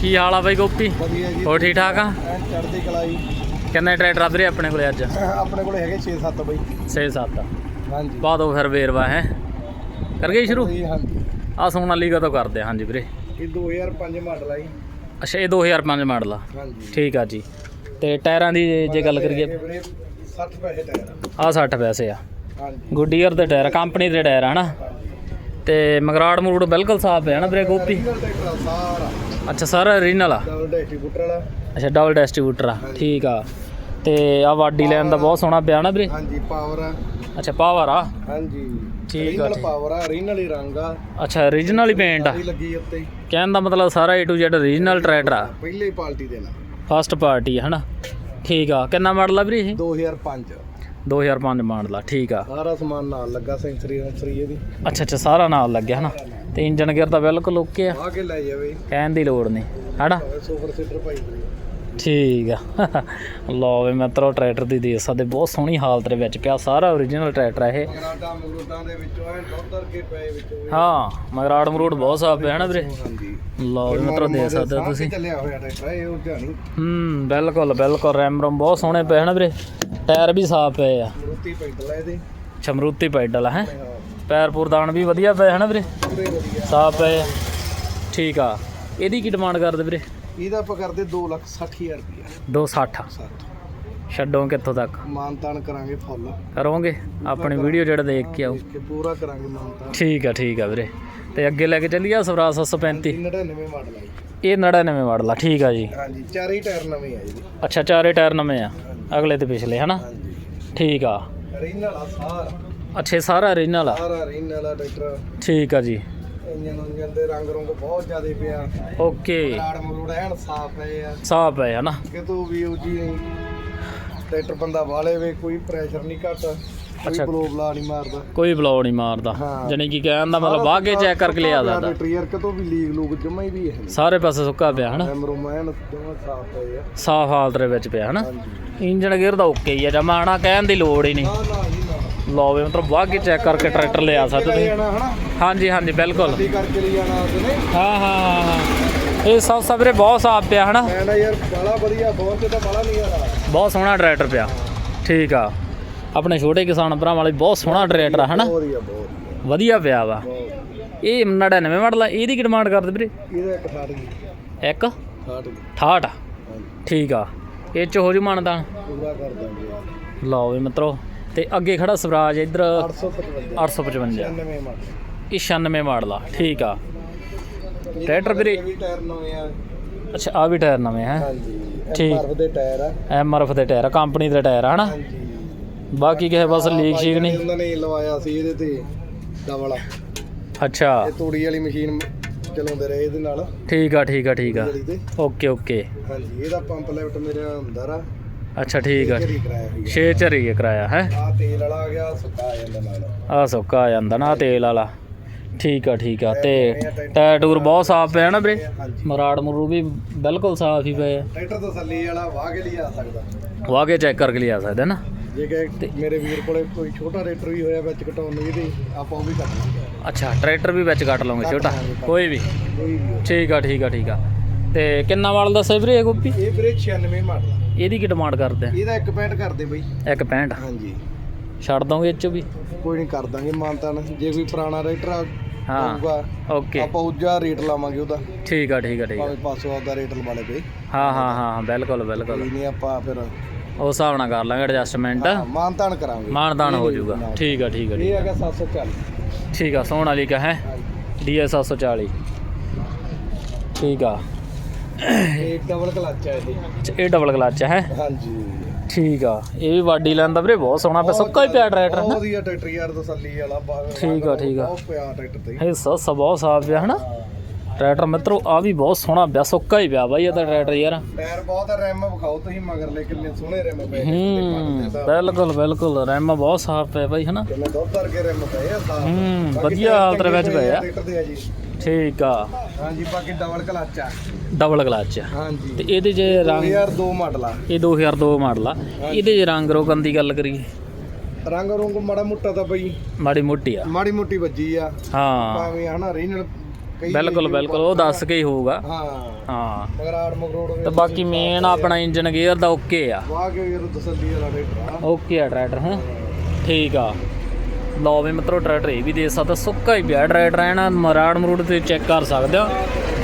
ਕੀ ਹਾਲ ਆ ਬਾਈ ਗੋਪੀ? ਵਧੀਆ ਜੀ ਹੋਰ ਠੀਕ ਠਾਕ ਆ? ਐਨ ਚੜ੍ਹਦੀ ਕਲਾਈ ਕਿੰਨੇ ਟਰੈਕਟਰ ਆ ਵੀਰੇ ਆਪਣੇ ਕੋਲੇ ਅੱਜ? ਆਪਣੇ ਕੋਲੇ ਹੈਗੇ 6-7 ਬਈ। 6-7 ਹਾਂਜੀ। ਪਾ ਦੋ ਫਿਰ ਵੇਰਵਾ ਹੈ? ਕਰ ਗਏ ਸ਼ੁਰੂ? ਜੀ ਹਾਂਜੀ। ਆ ਸੋਨਾਲੀਕਾ ਤੋਂ ਕਰਦੇ ਹਾਂਜੀ ਵੀਰੇ। ਇਹ 2005 ਮਾਡਲ ਆ ਜੀ। ਅੱਛਾ ਇਹ 2005 ਮਾਡਲ ਆ। ਹਾਂਜੀ। ਠੀਕ ਆ ਜੀ। ਤੇ ਟਾਇਰਾਂ ਦੀ ਜੇ ਗੱਲ ਕਰੀਏ ਵੀਰੇ 60 ਪੈਸੇ ਟਾਇਰ ਆ। ਆ 60 ਪੈਸੇ ਆ। ਹਾਂਜੀ। ਗੁੱਡੀਅਰ ਦੇ ਟਾਇਰ ਕੰਪਨੀ ਦੇ ਟਾਇਰ ਆ ਹਨਾ? ਤੇ ਮਗਰਾੜ ਮਰੂੜ ਬਿਲਕੁਲ ਸਾਫ਼ ਹੈ ਨਾ ਵੀਰੇ ਗੋਪੀ? ਸਾਰਾ। ਅੱਛਾ ਸਾਰਾ ਓਰੀਜਨਲ ਆ? ਡਬਲ ਡਿਸਟ੍ਰੀਬਿਊਟਰ ਵਾਲਾ। ਅੱਛਾ ਡਬਲ ਡਿਸਟ੍ਰੀਬਿਊਟਰ ਆ। ਠੀਕ ਆ। ਤੇ ਆ ਵਾਡੀ ਲੈਣ ਦਾ ਬਹੁਤ ਸੋਹਣਾ ਪਿਆ ਨਾ ਵੀਰੇ? ਹਾਂਜੀ ਪਾਵਰ ਆ। ਅੱਛਾ ਪਾਵਰ ਆ? ਹਾਂਜੀ। ਠੀਕ ਆ। ਪਾਵਰ ਆ ਰੀਨਲ ਹੀ ਰੰਗ ਆ। ਅੱਛਾ ਓਰੀਜਨਲ ਹੀ ਪੇਂਟ ਆ? ਸਾਰੀ ਲੱਗੀ ਉੱਤੇ। ਕਹਿਣ ਦਾ ਮਤਲਬ ਸਾਰਾ A to Z original tractor ਆ। ਪਹਿਲੇ ਪਾਰਟੀ ਦੇ ਨਾਲ। ਫਸਟ ਪਾਰਟੀ ਆ ਹਨਾ? ਠੀਕ ਆ। ਕਿੰਨਾ ਮਾਡਲ ਆ ਵੀਰੇ ਇਹ? 2005 2005 ਮਾਡਲ ਆ ਠੀਕ ਆ। ਸਾਰਾ ਸਮਾਨ ਨਾਲ ਲੱਗਾ ਸੈਂਸਰੀ ਸੈਂਸਰੀ ਇਹਦੀ। ਅੱਛਾ ਅੱਛਾ ਸਾਰਾ ਨਾਲ ਲੱਗਿਆ ਹਨਾ? ਤੇ ਇੰਜਨ ਗੇਅਰ ਤਾਂ ਬਿਲਕੁਲ ਓਕੇ ਆ। ਆ ਕੇ ਲੈ ਜਾਵੇ। ਕਹਿਣ ਦੀ ਲੋੜ ਨਹੀਂ ਹਨਾ? ਸੁਪਰ ਸੀਟਰ ਪਾਈ ਹੋਈ ਆ। ਠੀਕ ਆ। ਲਓ ਵੇ ਮਿੱਤਰੋ ਟਰੈਕਟਰ ਦੀ ਦੇਖ ਸਕਦੇ ਬਹੁਤ ਸੋਹਣੀ ਹਾਲਤ ਦੇ ਵਿੱਚ ਪਿਆ ਸਾਰਾ ਓਰੀਜਨਲ ਟਰੈਕਟਰ ਆ ਇਹ। ਮਗਰਾਟਾਂ ਮਗਰੂਟਾਂ ਦੇ ਵਿੱਚੋਂ ਕੇ ਪਏ। ਹਾਂ ਮਗਰਾੜ ਮਰੂੜ ਬਹੁਤ ਸਾਫ਼ ਪਿਆ ਨਾ ਵੀਰੇ। ਲਓ ਵੇ ਮਿੱਤਰੋ ਦੇਖ ਸਕਦੇ ਹੋ ਤੁਸੀਂ। ਚੱਲਿਆ ਹੋਇਆ ਟਰੈਕਟਰ ਇਹ ਉਹ ਜਾਣੀ ਹੂੰ ਬਿਲਕੁਲ ਬਿਲਕੁਲ ਰੈਮ ਰੋਮ ਬਹੁਤ ਸੋਹਣੇ ਪਏ ਹਨ ਵੀਰੇ। ਟਾਇਰ ਵੀ ਸਾਫ਼ ਪਏ ਆ। ਮਰੂਤੀ ਪੈਂਡਲ ਆ ਇਹਦੇ। ਚਮਰੂਤੀ ਪੈਡਲ ਹੈ? ਪੈਰ ਪੂਰਦਾਨ ਵੀ ਵਧੀਆ ਪਏ ਹਨ ਵੀਰੇ। ਸਾਫ਼ ਪਏ ਠੀਕ ਆ। ਇਹਦੀ ਕੀ ਡਿਮਾਂਡ ਕਰਦੇ ਵੀਰੇ? ਇਹਦਾ ਆਪਾਂ ਕਰਦੇ 260000 ਰੁਪਇਆ 260 ਸੱਠ ਛੱਡੋ ਕਿੱਥੋਂ ਤੱਕ? ਮਾਨਤਾਨ ਕਰਾਂਗੇ ਫੁੱਲ। ਕਰੋਗੇ? ਆਪਣੀ ਵੀਡੀਓ ਜਿਹੜਾ ਦੇਖ ਕੇ ਆਓ। ਦੇਖ ਕੇ ਪੂਰਾ ਕਰਾਂਗੇ ਮਾਨਤਾਨ ਠੀਕ ਆ ਠੀਕ ਆ ਵੀਰੇ। ਤੇ ਅੱਗੇ ਲੈ ਕੇ ਚੱਲੀਏ ਸਵਰਾਜ 735 99 ਮਾਡਲ ਆ ਜੀ। ਇਹ 99 ਮਾਡਲ ਆ ਠੀਕ ਆ ਜੀ। ਹਾਂਜੀ ਚਾਰੇ ਟਾਇਰ ਨਵੇਂ ਆ ਜੀ। ਅੱਛਾ ਚਾਰੇ ਟਾਇਰ ਨਵੇਂ ਆ। ਅਗਲੇ ਤੇ ਪਿਛਲੇ ਹਨਾ? ਹਾਂਜੀ। ਠੀਕ ਆ। ਰੀਨਲ ਆ ਸਾਰਾ। ਅੱਛੇ ਸਾਰਾ ਓਰੀਜਨਲ ਆ ਸਾਰਾ ਰੀਨਲ ਆ ਟਰੈਕਟਰ। ਠੀਕ ਆ ਜੀ। ਇੰਜਨ ਉਂਜਨ ਦੇ ਰੰਗ ਰੰਗ ਬਹੁਤ ਜ਼ਿਆਦੇ ਪਿਆ ਓਕੇ। ਰਾੜ ਮਰੂੜ ਐਨ ਸਾਫ਼ ਪਏ ਆ। ਸਾਫ਼ ਪਏ ਹਨਾ ਕਿਤੋਂ ਵੀ ਉਹ ਜੀ ਨਹੀਂ ਟਰੈਕਟਰ ਬੰਦਾ ਵਾਲੇ ਵੇ ਕੋਈ ਪ੍ਰੈਸ਼ਰ ਨਹੀਂ ਘੱਟ ਕੋਈ ਅੱਛਾ। ਬਲੋ ਬਲਾ ਨਹੀਂ ਮਾਰਦਾ। ਕੋਈ ਬਲੌ ਨਹੀਂ ਮਾਰਦਾ। ਹਾਂ। ਜਾਣੀ ਕਿ ਕਹਿਣ ਦਾ ਮਤਲਬ ਵਾਗੇ ਚੈੱਕ ਕਰਕੇ ਲਿਆ ਸਕਦਾ ਟਰੀਅਰ ਕਿਤੋਂ ਵੀ ਲੀਕ ਲੂਕ ਜਮਾ ਹੀ ਵੀ ਹੈ ਸਾਰੇ ਪਾਸੇ ਸੁੱਕਾ ਪਿਆ ਹਨਾ? ਐਮਰੋ ਮੈਨ ਜਮਾ ਸਾਫ਼ ਪਏ ਆ। ਸਾਫ਼ ਹਾਲਤ ਦੇ ਵਿੱਚ ਪਿਆ ਹਨਾ? ਇੰਜਨ ਗੇਅਰ ਦਾ ਓਕੇ ਹੀ ਆ ਜਮਾ ਹਨਾ? ਕਹਿਣ ਦੀ ਲੋੜ ਹੀ ਨਹੀਂ। ਲਓ ਵੀ ਮਤਲਬ ਵਾਗੇ ਚੈੱਕ ਕਰਕੇ ਟਰੈਕਟਰ ਲਿਆ ਸਕਦੇ ਤੁਸੀਂ। ਹਾਂਜੀ ਹਾਂਜੀ ਬਿਲਕੁਲ। ਕਰਕੇ ਲੈ ਜਾਣਾ ਉਹਨੇ ਹਾਂ ਹਾਂ ਹਾਂ। ਇਹ ਸਭ ਸਬਰੇ ਬਹੁਤ ਸਾਫ਼ ਪਿਆ ਹਨਾ? ਮੈਂ ਨਾ ਯਾਰ ਬਾਲਾ ਵਧੀਆ ਬਹੁਤ ਤੇ ਤਾਂ ਬਾਲਾ ਨਹੀਂ ਯਾਰ ਬਹੁਤ ਸੋਹਣਾ ਟਰੈਕਟਰ ਪਿਆ। ਠੀਕ ਆ। ਆਪਣੇ ਛੋਟੇ ਕਿਸਾਨ ਭਰਾਵਾਂ ਲਈ ਬਹੁਤ ਸੋਹਣਾ ਟਰੈਕਟਰ ਆ ਹਨਾ? ਵਧੀਆ ਪਿਆ ਵਾ। ਇਹ 99 ਮਾਡਲ ਆ ਇਹਦੀ ਕੀ ਡਿਮਾਂਡ ਕਰਦੇ ਵੀਰੇ? ਇਹਦਾ ਇੱਕ ਸਾੜ ਗਈ ਇੱਕ? ਸਾੜ ਗਈ 68 ਹਾਂਜੀ। ਠੀਕ ਆ। ਇਹ ਚ ਹੋ ਜੂ ਮਾਨਦਾਨ? ਪੂਰਾ ਕਰ ਦਾਂਗੇ। ਲਓ ਵੀ ਮਿੱਤਰੋ ਤੇ ਅੱਗੇ ਖੜਾ ਸਵਰਾਜ ਇੱਧਰ 855 855 99 ਮਾਡਲ। ਇਹ 96 ਮਾਡਲ ਆ ਠੀਕ ਆ। ਟਰੈਕਟਰ ਵੀਰੇ ਟਾਇਰ ਨਵੇਂ ਆ। ਅੱਛਾ ਆ ਵੀ ਟਾਇਰ ਨਵੇਂ ਹੈ? ਹਾਂਜੀ ਠੀਕ। ਦੇ ਟਾਇਰ ਆ। ਐਮਆਰਐਫ ਦੇ ਟਾਇਰ ਆ ਕੰਪਨੀ ਦੇ ਟਾਇਰ ਆ ਹਨਾ? ਹਾਂਜੀ। ਬਾਕੀ ਕਿਸੇ ਬਸ ਲੀਕ ਸ਼ੀਕ ਨਹੀਂ? ਉਹਨਾਂ ਨੇ ਲਵਾਇਆ ਸੀ ਇਹਦੇ ਤੇ ਡਬਲ ਅੱਛਾ। ਇਹ ਤੂੜੀ ਵਾਲੀ ਮਸ਼ੀਨ ਚਲਾਉਂਦੇ ਰਹੇ ਇਹਦੇ ਨਾਲ। ਠੀਕ ਆ ਠੀਕ ਆ ਠੀਕ ਆ। Okay okay. ਹਾਂਜੀ ਇਹਦਾ ਪੰਪ ਲੈਫਟ ਮੇਰਾ ਅੰਦਰ ਆ। ਅੱਛਾ ਠੀਕ ਆ ਹੋਈ 6 ਚਰੀ ਕਰਾਇਆ ਹੈ? ਆ ਤੇਲ ਵਾਲਾ ਆ ਗਿਆ ਸੁੱਕਾ ਆ ਜਾਂਦਾ ਨਾਲ। ਆ ਸੁੱਕਾ ਆ ਜਾਂਦਾ ਨਾ ਤੇਲ ਵਾਲਾ। ਠੀਕ ਆ ਠੀਕ ਆ। ਤੇ ਟਾਇਰ ਟੂਰ ਬਹੁਤ ਸਾਫ਼ ਪਿਆ ਨਾ ਵੀਰੇ? ਮਰਾੜ ਮਰੂ ਵੀ ਬਿਲਕੁਲ ਸਾਫ਼ ਹੀ ਪਏ ਆ। ਟਰੈਕਟਰ ਤਸੱਲੀ ਵਾਲਾ ਵਾਹ ਕੇ ਲਿਆ ਸਕਦਾ। ਵਾਗੇ ਚੈੱਕ ਕਰਕੇ ਲਿਆ ਸਕਦੇ ਨਾ। ਜੇ ਕਿ ਮੇਰੇ ਵੀਰ ਕੋਲੇ ਕੋਈ ਛੋਟਾ ਟਰੈਕਟਰ ਵੀ ਹੋਇਆ ਵਿੱਚ ਕਟਾਉਣ ਨੂੰ ਇਹਦੇ ਆਪਾਂ ਉਹ ਵੀ ਕਰ ਲਾਂਗੇ ਅੱਛਾ ਟਰੈਕਟਰ ਵੀ ਵਿੱਚ ਕੱਟ ਲਓਗੇ ਛੋਟਾ। ਕੋਈ ਵੀ। ਠੀਕ ਆ ਠੀਕ ਆ ਠੀਕ ਆ। ਤੇ ਕਿੰਨਾ ਵਾਲ ਦੱਸੇ ਵੀਰੇ ਇਹ ਗੋਪੀ? ਇਹ ਵੀਰੇ 96 ਮਾਡਲ ਆ। ਇਹਦੀ ਕੀ ਡਿਮਾਂਡ ਕਰਦੇ ਆ? ਇਹਦਾ ਇੱਕ ਪੈਂਟ ਕਰਦੇ ਬਈ। ਇੱਕ 65 ਹਾਂਜੀ। ਛੱਡ ਦੋਗੇ ਇਹ ਚ ਵੀ? ਕੋਈ ਨਹੀਂ ਕਰ ਦਾਂਗੇ ਮਾਨਤਾਨ ਜੇ ਕੋਈ ਪੁਰਾਣਾ ਟਰੈਕਟਰ ਆ ਹਾਂ। ਹੋਊਗਾ ਓਕੇ। ਆਪਾਂ ਉੱਜਾ ਰੇਟ ਲਾਵਾਂਗੇ ਉਹਦਾ। ਠੀਕ ਆ ਠੀਕ ਆ ਠੀਕ ਆ। ਭਾਵੇਂ 500 ਆਪਦਾ ਰੇਟ ਲਵਾ ਲੈ ਬਈ। ਹਾਂ ਹਾਂ ਹਾਂ ਹਾਂ, ਬਿਲਕੁਲ ਬਿਲਕੁਲ। ਕੋਈ ਨਹੀਂ ਆਪਾਂ ਫਿਰ ਉਸ ਹਿਸਾਬ ਨਾਲ ਕਰ ਲਾਂਗੇ ਐਡਜਸਟਮੈਂਟ ਮਾਨਤਾਨ ਕਰਾਂਗੇ। ਮਾਨਦਾਨ ਹੋ ਜਾਊਗਾ। ਠੀਕ ਆ ਠੀਕ ਆ ਠੀਕ ਇਹ ਆ। ਹੈਗਾ 740 ਠੀਕ ਆ ਸੋਹਣ ਵਾਲੀ ਕਾ ਹੈ? ਹਾਂਜੀ। ਡੀਐਸ 740 ਠੀਕ ਆ। ਇਹ ਡਬਲ ਕਲਚ ਹੈ ਇਹ। ਅੱਛਾ, ਇਹ ਡਬਲ ਕਲਚ ਹੈ? ਹਾਂਜੀ। ਠੀਕ ਆ। ਇਹ ਵੀ ਵਾਡੀ ਲੈਂਦਾ ਵੀਰੇ ਬਹੁਤ ਸੋਹਣਾ ਪਿਆ ਸੁੱਕਾ ਹੀ ਪਿਆ ਟਰੈਕਟਰ ਬਹੁਤ ਨਾ ਵਧੀਆ ਟਰੈਕਟਰ ਯਾਰ ਤਸੱਲੀ ਵਾਲਾ ਠੀਕ ਆ, ਠੀਕ ਆ। ਬਹੁਤ ਪਿਆ ਟਰੈਕਟਰ ਤੇ। ਇਹ ਸੱਸ ਬਹੁਤ ਸਾਫ਼ ਪਿਆ ਹਨਾ? ਟਰੈਕਟਰ ਮਿੱਤਰੋ ਆ ਵੀ ਬਹੁਤ ਸੋਹਣਾ ਪਿਆ ਸੁੱਕਾ ਹੀ ਪਿਆ ਬਾਈ ਇਹ ਤਾਂ ਟਰੈਕਟਰ ਯਾਰ। ਟਾਇਰ ਬਹੁਤ ਰੈਮ ਵਿਖਾਓ ਤੁਸੀਂ ਮਗਰਲੇ ਕਿੰਨੇ ਸੋਹਣੇ ਰੈਮ ਪਏ ਹੂੰ ਬਿਲਕੁਲ ਬਿਲਕੁਲ ਰੈਮ ਬਹੁਤ ਸਾਫ਼ ਪਿਆ ਬਾਈ ਹਨਾ? ਕਿੰਨੇ ਦੁੱਧ ਵਰਗੇ ਰੈਮ ਪਏ ਆ ਸਾਫ਼। ਹੂੰ ਬਾਕੀ ਵਧੀਆ ਹਾਲਤ ਦੇ ਵਿੱਚ ਪਏ ਆ। ਟਰੈਕਟਰ ਦੇ ਆ ਜੀ। ਠੀਕ ਆ। ਹਾਂਜੀ ਬਾਕੀ ਡਬਲ ਕਲਚ ਆ। ਡਬਲ ਕਲਚ ਹਾਂਜੀ। ਤੇ ਇਹਦੇ ਜੇ ਰੰਗ 2002 ਮਾਡਲ ਆ। ਇਹ 2002 ਮਾਡਲ ਆ। ਇਹਦੇ ਜੇ ਰੰਗ ਰੋਗਨ ਦੀ ਗੱਲ ਕਰੀਏ। ਰੰਗ ਰੰਗ ਮਾੜਾ ਮੁੱਟਾ ਤਾਂ ਬਈ ਮਾੜੀ ਮੋਟੀ ਆ। ਮਾੜੀ ਮੋਟੀ ਵੱਜੀ ਆ। ਹਾਂ। ਭਾਵੇਂ ਹਨਾ ਰੀਨਲ ਬਿਲਕੁਲ ਬਿਲਕੁਲ। ਉਹ ਦੱਸ ਕੇ ਹੀ ਹੋਊਗਾ। ਹਾਂ। ਹਾਂ। ਮਗਰਾੜ ਮਗਰੋੜ ਤੇ ਬਾਕੀ ਮੇਨ ਆਪਣਾ ਇੰਜਨ ਗੇਅਰ ਦਾ ਓਕੇ ਆ। ਵਾਹ ਕੇ ਵੀਰ ਤਸੱਲੀ ਵਾਲਾ ਟਰੈਕਟਰ ਆ ਓਕੇ ਆ ਟਰੈਕਟਰ ਹੈ। ਠੀਕ ਆ। ਲਓ ਵੀ ਮਿੱਤਰੋ ਟਰੈਕਟਰ ਇਹ ਵੀ ਦੇ ਸਕਦਾ। ਸੁੱਕਾ ਹੀ ਪਿਆ ਟਰੈਕਟਰ ਹੈ ਨਾ ਮਰਾੜ ਮਰੂੜ ਤੇ ਚੈੱਕ ਕਰ ਸਕਦੇ ਹੋ।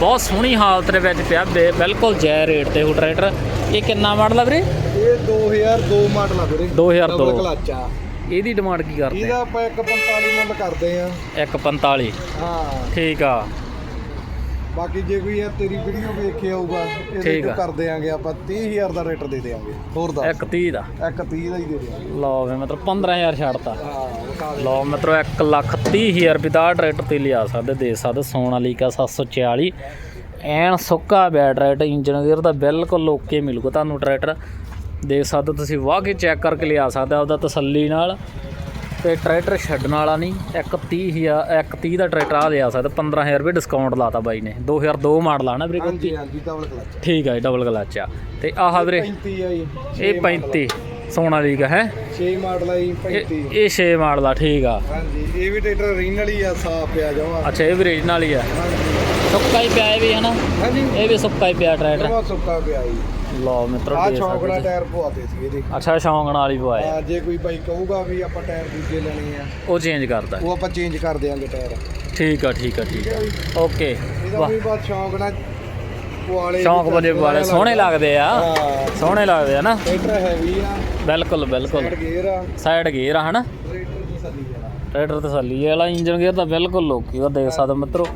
ਬਹੁਤ ਸੋਹਣੀ ਹਾਲਤ ਦੇ ਵਿੱਚ ਪਿਆ ਬਿਲਕੁਲ ਜੈ ਰੇਟ ਤੇ ਉਹ ਟਰੈਕਟਰ ਇਹ ਕਿੰਨਾ ਮਾਡਲ ਆ ਵੀਰੇ? ਇਹ 2002 ਮਾਡਲ ਆ ਵੀਰੇ। 2002 ਡਬਲ ਕਲਚ ਆ। ਇਹਦੀ ਡਿਮਾਂਡ ਕੀ ਕਰਦੇ ਇਹਦਾ ਆਪਾਂ 145 ਮੁੱਲ ਕਰਦੇ ਆ। 145 ਹਾਂ। ਠੀਕ ਆ। ਬਾਕੀ ਜੇ ਕੋਈ ਇਹ ਤੇਰੀ ਵੀਡੀਓ ਵੇਖ ਆਊਗਾ ਇਹਦੇ ਠੀਕ ਤੋਂ। ਕਰ ਦੇਾਂਗੇ ਆਪਾਂ 30000 ਦਾ ਰੇਟ ਦੇ ਦੇਾਂਗੇ ਹੋਰ ਦਾ 130 ਦਾ। 130 ਦਾ ਹੀ ਦੇ ਦੇਾਂਗੇ ਲਓ ਵੀ ਮਤਲਬ 15000 ਛੱਡਤਾ। ਹਾਂ ਵਿਖਾ ਦੇ। ਲਓ ਮਿੱਤਰੋ 1 ਲੱਖ 30 ਹਜ਼ਾਰ ਰੁਪਏ ਦਾ ਟਰੈਕਟਰ ਤੇ ਲਿਆ ਸਕਦੇ ਦੇ ਸਕਦੇ। ਸੋਨਾਲੀਕਾ 740 ਐਨ ਸੁੱਕਾ ਪਿਆ ਟਰੈਕਟਰ ਇੰਜਨ ਗੇਅਰ ਦਾ ਬਿਲਕੁਲ ਓਕੇ ਮਿਲੂਗਾ ਤੁਹਾਨੂੰ ਟਰੈਕਟਰ ਦੇਖ ਸਕਦੇ ਹੋ ਤੁਸੀਂ ਵਾਹ ਕੇ ਚੈੱਕ ਕਰਕੇ ਲਿਆ ਸਕਦੇ ਆਪਦਾ ਤਸੱਲੀ ਨਾਲ। ਤੇ ਟਰੈਕਟਰ ਛੱਡਣ ਵਾਲਾ ਨਹੀਂ ਇੱਕ 30 ਹਜ਼ਾਰ ਇੱਕ 30 ਦਾ ਟਰੈਕਟਰ ਆ ਲਿਆ ਸਕਦਾ 15000 ਰੁਪਏ ਡਿਸਕਾਊਂਟ ਲਾਤਾ ਬਾਈ ਨੇ 2002 ਮਾਡਲ ਆ ਨਾ ਵੀਰੇ ਹਾਂਜੀ ਹਾਂਜੀ ਡਬਲ ਕਲਚ ਠੀਕ ਹੈ ਡਬਲ ਕਲਚ ਆ। ਤੇ ਆਹ ਵੀਰੇ 35 ਆ ਇਹ 35 ਸੋਨਾਲੀਕਾ ਹੈ। 6 ਮਾਡਲ ਆ ਜੀ ਇਹ 35 ਇਹ 6 ਮਾਡਲ ਆ ਠੀਕ ਆ। ਹਾਂਜੀ ਇਹ ਵੀ ਟਰੈਕਟਰ ਰੀਨਲ ਹੀ ਆ ਸਾਫ਼ ਪਿਆ ਜਮਾ ਅੱਛਾ ਇਹ ਵੀ ਰੀਜਨਲ ਹੀ ਆ। ਹਾਂਜੀ। ਸੁੱਕਾ ਹੀ ਪਿਆ ਇਹ ਵੀ ਹਨਾ? ਹਾਂਜੀ। ਇਹ ਵੀ ਸੁੱਕਾ ਹੀ ਪਿਆ ਟਰੈਕਟਰ। ਜਮਾ ਸੁੱਕਾ ਪਿਆ ਜੀ। ਲਓ ਮਿੱਤਰੋ ਆ ਸਕਦੇ ਟਾਇਰ ਪਵਾਤੇ ਸੀ ਇਹਦੇ। ਅੱਛਾ ਸ਼ੌਂਕ ਨਾਲ ਹੀ ਪਵਾਏ। ਆ ਜੇ ਕੋਈ ਬਾਈ ਕਹੂਗਾ ਵੀ ਆਪਾਂ ਟਾਇਰ ਦੂਜੇ ਲੈਣੇ ਆ ਉਹ ਚੇਂਜ ਕਰਦਾ। ਉਹ ਆਪਾਂ ਚੇਂਜ ਕਰ ਦਿਆਂਗੇ ਟਾਇਰ। ਠੀਕ ਆ ਠੀਕ ਆ ਠੀਕ ਆ। ਓਕੇ ਇਹਦਾ ਵਾਹ। ਵੀ ਬਾਤ ਸ਼ੌਂਕ ਪੁਆਲੇ ਸ਼ੌਂਕ ਬੜੇ ਵਾਲੇ ਸੋਹਣੇ ਲੱਗਦੇ ਆ। ਸੋਹਣੇ ਲੱਗਦੇ ਆ ਨਾ। ਟਰੈਕਟਰ ਹੈਵੀ ਆ। ਬਿਲਕੁਲ ਬਿਲਕੁਲ। ਸਾਈਡ ਗੇਅਰ ਆ। ਸਾਈਡ ਗੇਅਰ ਆ ਹਨਾ? ਟਰੈਕਟਰ ਦੀ ਤਸੱਲੀ ਵਾਲਾ ਇੰਜਨ ਗੇਅਰ ਤਾਂ ਬਿਲਕੁਲ ਲੋਕੀ ਉਹ ਦੇਖ ਸਕਦੇ ਮਿੱਤਰੋ।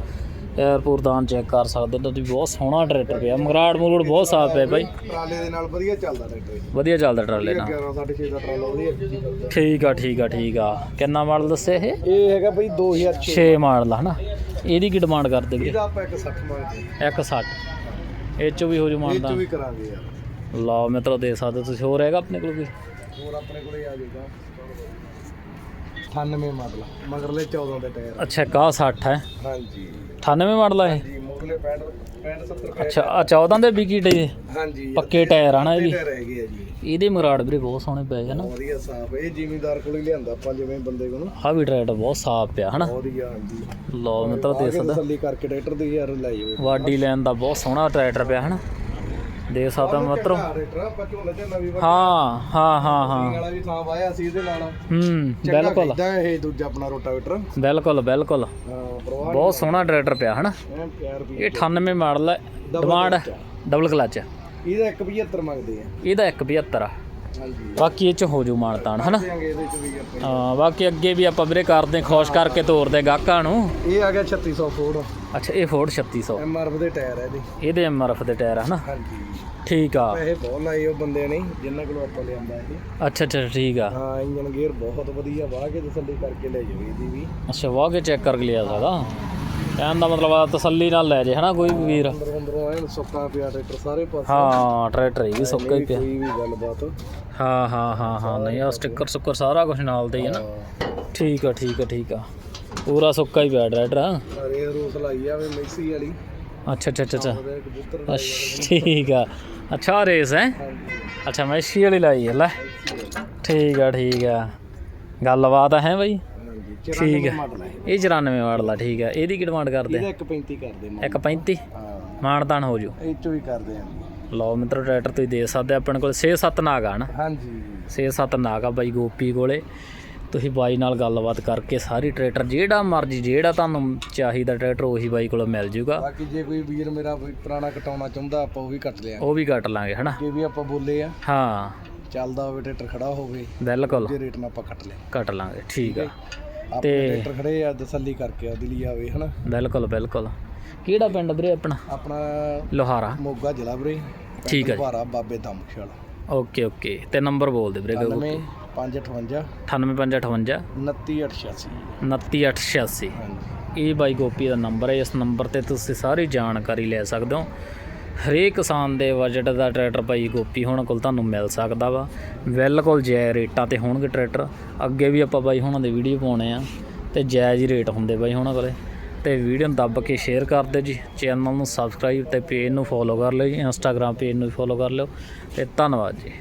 에어ਪੋਰਟ ਦਾਨ ਚੈੱਕ ਕਰ ਸਕਦੇ ਤੁਸੀਂ ਬਹੁਤ ਸੋਹਣਾ ਟਰੈਕਟਰ ਪਿਆ। ਮਗਰਾੜ ਮਗਰੂੜ ਬਹੁਤ ਸਾਫ਼ ਪਿਆ ਬਾਈ। ਟਰਾਲੇ ਦੇ ਨਾਲ ਵਧੀਆ ਚੱਲਦਾ ਟਰੈਕਟਰ ਵਧੀਆ ਚੱਲਦਾ ਟਰਾਲੇ ਨਾਲ। 11 6.5 ਦਾ ਟਰਾਲਾ ਵਧੀਆ। ਠੀਕ ਆ ਠੀਕ ਆ ਠੀਕ ਆ। ਕਿੰਨਾ ਮਾਡਲ ਦੱਸੇ ਇਹ? ਇਹ ਹੈਗਾ ਬਈ 2006 6 ਮਾਡਲ ਹਨਾ? ਇਹਦੀ ਕੀ ਡਿਮਾਂਡ ਕਰਦੇ ਵੀਰੇ? ਇਹਦਾ ਆਪਾਂ 160 ਮੰਗਦੇ 160 ਇਹ ਚੋਂ ਵੀ ਹੋ ਜੂ ਇਹ ਮਾਨਦਾ ਚ ਵੀ ਕਰਾਂਗੇ ਯਾਰ। ਲਓ ਮਿੱਤਰੋ ਦੇ ਸਕਦੇ ਤੁਸੀਂ। ਹੋਰ ਹੈਗਾ ਆਪਣੇ ਕੋਲ ਕੋਈ? ਹੋਰ ਆਪਣੇ ਕੋਲੇ ਆ ਜਾਊਗਾ। 98 ਮਾਡਲ ਮਗਰਲੇ 14 ਦੇ ਟਾਇਰ। ਅੱਛਾ ਕਾ 60 ਹੈ। ਹਾਂਜੀ। 98 ਮਾਡਲ ਆ ਇਹ? ਜੀ ਮੁਰਲੇ 65 65 70 ਅੱਛਾ ਆ 14 ਦੇ ਵਿਕੀ ਡੇ ਹਾਂਜੀ ਪੱਕੇ ਟਾਇਰ ਆ ਨਾ ਇਹ ਵੀ ਟਾਇਰ ਹੈਗੇ ਆ ਜੀ। ਇਹਦੇ ਮਰਾੜ ਵੀਰੇ ਬਹੁਤ ਸੋਹਣੇ ਪਏ ਹੈ ਨਾ। ਵਧੀਆ ਸਾਫ਼ ਇਹ ਜ਼ਿਮੀਂਦਾਰ ਕੋਲ ਹੀ ਲਿਆਂਦਾ ਆਪਾਂ ਜਿਵੇਂ ਬੰਦੇ ਕੋਲ। ਆ ਵੀ ਟਰੈਕਟਰ ਬਹੁਤ ਸਾਫ਼ ਪਿਆ ਹਨਾ? ਵਧੀਆ ਹਾਂਜੀ। ਲਓ ਮਿੱਤਰੋ ਦੇ ਸਕਦਾ ਤਸੱਲੀ ਕਰਕੇ ਟਰੈਕਟਰ ਦੀ ਯਾਰ ਲੈ ਜਾਓ। ਵਾਡੀ ਲੈਣ ਦਾ ਬਹੁਤ ਸੋਹਣਾ ਟਰੈਕਟਰ ਪਿਆ ਹਨਾ? ਦੇ ਸਕਦਾ ਮਿੱਤਰੋ। ਟਰੈਕਟਰ ਆਪਾਂ ਝੋਲਾ ਝੋਲਾ ਵੀ ਹਾਂ ਹਾਂ ਹਾਂ ਹਾਂ। ਵਾਲਾ ਵੀ ਥਾਂ ਵਾਇਆ ਸੀ ਇਹਦੇ ਨਾਲ। ਹੂੰ ਬਿਲਕੁਲ। ਇਦਾਂ ਇਹ ਦੂਜਾ ਆਪਣਾ ਰੋਟਾਵੇਟਰ। ਬਿਲਕੁਲ ਬਿਲਕੁਲ। ਬਹੁਤ ਸੋਹਣਾ ਟਰੈਕਟਰ ਪਿਆ ਹਨਾ? ਇਹ 98 ਮਾਡਲ ਹੈ ਡਿਮਾਂਡ ਡਬਲ ਕਲਚ ਇਹਦਾ 175 ਮੰਗਦੇ ਆ। ਇਹਦਾ 175 ਆ। ਹਾਂਜੀ ਬਾਕੀ ਇਹ ਚ ਹੋ ਜੂ ਮਾਨਤਾਨ ਹਨਾ? ਦੇਾਂਗੇ ਇਹਦੇ ਚ ਵੀ ਆਪਾਂ ਹਾਂ ਬਾਕੀ ਅੱਗੇ ਵੀ ਆਪਾਂ ਵੀਰੇ ਕਰਦੇ ਖੁਸ਼ ਕਰਕੇ ਤੋਰਦੇ ਗਾਹਕਾਂ ਨੂੰ। ਇਹ ਆ ਗਿਆ 3600 ਫੋੜ। ਅੱਛਾ ਇਹ ਫੋਰਡ 3600 ਐਮਆਰਐਫ ਦੇ ਟਾਇਰ ਹੈ ਇਹਦੇ। ਇਹਦੇ ਐਮਆਰਐਫ ਦੇ ਟਾਇਰ ਹਨਾ? ਹਾਂਜੀ। ਠੀਕ ਆ। ਪੈਸੇ ਬਹੁਤ ਲਾਏ ਉਹ ਬੰਦੇ ਨੇ ਜਿੰਨਾਂ ਕੋਲੋਂ ਆਪਾਂ ਲਿਆਂਦਾ ਇਹ। ਅੱਛਾ ਅੱਛਾ ਠੀਕ ਆ। ਹਾਂ ਇੰਜਨ ਗੇਅਰ ਬਹੁਤ ਵਧੀਆ ਵਾਹ ਕੇ ਤਸੱਲੀ ਕਰਕੇ ਲੈ ਇਹਦੀ ਵੀ। ਅੱਛਾ ਵਾਹ ਕੇ ਚੈੱਕ ਕਰਕੇ ਲਿਆ ਸਕਦਾ। ਕਹਿਣ ਦਾ ਮਤਲਬ ਆ ਤਸੱਲੀ ਨਾਲ ਲੈ ਜੇ ਹਨਾ ਕੋਈ ਵੀ ਵੀਰ? ਅੰਦਰ ਅੰਦਰੋਂ ਐਨ ਸੁੱਕਾ ਪਿਆ ਟਰੈਕਟਰ ਸਾਰੇ ਪਾਸੇ। ਹਾਂ ਟਰੈਕਟਰ ਇਹ ਵੀ ਸੁੱਕਾ ਹੀ ਪਿਆ। ਕੋਈ ਵੀ ਗੱਲਬਾਤ। ਹਾਂ ਹਾਂ ਹਾਂ ਹਾਂ ਨਹੀਂ ਆ ਸਟicker ਸੁੱਕਰ ਸਾਰਾ ਕੁਝ ਨਾਲ ਦੇ ਹੀ ਹੈ ਨਾ। ਠੀਕ ਆ ਠੀਕ ਆ ਠੀਕ ਆ। ਪੂਰਾ ਸੁੱਕਾ ਹੀ ਪਿਆ ਟਰੈਕਟਰ ਅਰੇ ਰੂਸ ਲਾਈ ਆਵੇ ਮੈਸੀ ਵਾਲੀ। ਅੱਛਾ ਅੱਛਾ ਅੱਛਾ ਅੱਛਾ। ਠੀਕ ਆ। ਅੱਛਾ ਰੇਸ ਹੈ। ਅੱਛਾ ਮੈਸੀ ਵਾਲੀ ਲਾਈ ਹੈ ਲੈ। ਠੀਕ ਆ ਠੀਕ ਆ। ਗੱਲਬਾਤ ਹੈ ਬਾਈ। ਠੀਕ 94 ਹੈ ਹੈ। ਇਹ 94 ਮਾਡਲ ਆ ਠੀਕ ਆ ਇਹਦੀ ਕੀ ਡਿਮਾਂਡ ਕਰਦੇ ਇਹਦਾ 135 ਕਰਦੇ ਨੇ 135 ਹਾਂ। ਮਾਨਦਾਨ ਹੋ ਜੂ ਇਹ ਚੋਂ ਵੀ ਕਰਦੇ ਆ। ਲਓ ਮਿੱਤਰੋ ਟਰੈਕਟਰ ਤੁਸੀਂ ਦੇ ਸਕਦੇ ਆ, ਆਪਣੇ ਕੋਲ 6-7 ਨਾਗ ਆ ਨਾ। ਹਾਂਜੀ। 6-7 ਨਾਗ ਆ ਬਾਈ ਗੋਪੀ ਕੋਲੇ। ਤੁਸੀਂ ਬਾਈ ਨਾਲ ਗੱਲਬਾਤ ਕਰਕੇ ਸਾਰੀ ਟਰੈਕਟਰ ਜਿਹੜਾ ਮਰਜ਼ੀ ਜਿਹੜਾ ਤੁਹਾਨੂੰ ਚਾਹੀਦਾ ਟਰੈਕਟਰ ਉਹੀ ਬਾਈ ਕੋਲੋਂ ਮਿਲ ਜੂਗਾ ਬਾਕੀ ਜੇ ਕੋਈ ਵੀਰ ਮੇਰਾ ਕੋਈ ਪੁਰਾਣਾ ਕਟਾਉਣਾ ਚਾਹੁੰਦਾ ਆਪਾਂ ਉਹ ਵੀ ਕੱਟ ਲਿਆ। ਉਹ ਵੀ ਕੱਟ ਲਾਂਗੇ ਹਨਾ? ਜੇ ਵੀ ਆਪਾਂ ਬੋਲੇ ਆ। ਹਾਂ। ਚੱਲਦਾ ਹੋਵੇ ਟਰੈਕਟਰ ਖੜਾ ਹੋਵੇ ਬਿਲਕੁਲ। ਜੇ ਰੇਟ ਨਾਲ ਆਪਾਂ ਕੱਟ ਲਿਆ। ਕੱਟ ਲਾਂਗੇ ਠੀਕ ਆ। ਆਪਣੇ ਤੇ- ਟਰੈਕਟਰ ਖੜੇ ਆ ਤਸੱਲੀ ਕਰਕੇ ਉਹਦੇ ਲਈ ਆਵੇ ਹਨਾ? ਬਿਲਕੁਲ ਬਿਲਕੁਲ। ਕਿਹੜਾ ਪਿੰਡ ਵੀਰੇ ਆਪਣਾ? ਆਪਣਾ ਲੋਹਾਰਾ। ਮੋਗਾ ਜ਼ਿਲ੍ਹਾ ਵੀਰੇ। ਠੀਕ ਹੈ ਜੀ। ਭਾਰਾ ਬਾਬੇ ਦਮਸ਼ਾਲ ਓਕੇ ਓਕੇ। ਤੇ ਨੰਬਰ ਬੋਲ ਦੇ ਵੀਰੇ 99 558 98558 2988 29886 ਹਾਂਜੀ। ਇਹ ਬਾਈ ਗੋਪੀ ਦਾ ਨੰਬਰ ਹੈ। ਇਸ ਨੰਬਰ ਤੇ ਤੁਸੀਂ ਸਾਰੀ ਜਾਣਕਾਰੀ ਲੈ ਸਕਦੇ ਹੋ। ਹਰੇਕ ਕਿਸਾਨ ਦੇ ਬਜਟ ਦਾ ਟਰੈਕਟਰ ਭਾਈ ਗੋਪੀ ਹੁਣ ਕੋਲ ਤੁਹਾਨੂੰ ਮਿਲ ਸਕਦਾ ਵਾ। ਬਿਲਕੁਲ ਜੈ ਰੇਟਾਂ ਤੇ ਹੋਣਗੇ ਟਰੈਕਟਰ। ਅੱਗੇ ਵੀ ਆਪਾਂ ਬਾਈ ਹੁਣਾਂ ਦੇ ਵੀਡੀਓ ਪਾਉਣੇ ਆ ਤੇ ਜਾਇਜ਼ ਹੀ ਰੇਟ ਹੁੰਦੇ ਬਾਈ ਹੁਣਾਂ ਕੋਲੇ। ਤੇ ਵੀਡੀਓ ਨੂੰ ਦੱਬ ਕੇ ਸ਼ੇਅਰ ਕਰ ਦਿਓ ਜੀ। ਚੈਨਲ ਨੂੰ ਸਬਸਕ੍ਰਾਈਬ ਤੇ ਪੇਜ ਨੂੰ ਫੋਲੋ ਕਰ ਲਿਓ ਜੀ। ਇੰਸਟਾਗ੍ਰam ਪੇਜ ਨੂੰ ਵੀ ਫੋਲੋ ਕਰ ਲਿਓ। ਤੇ ਧੰਨਵਾਦ ਜੀ।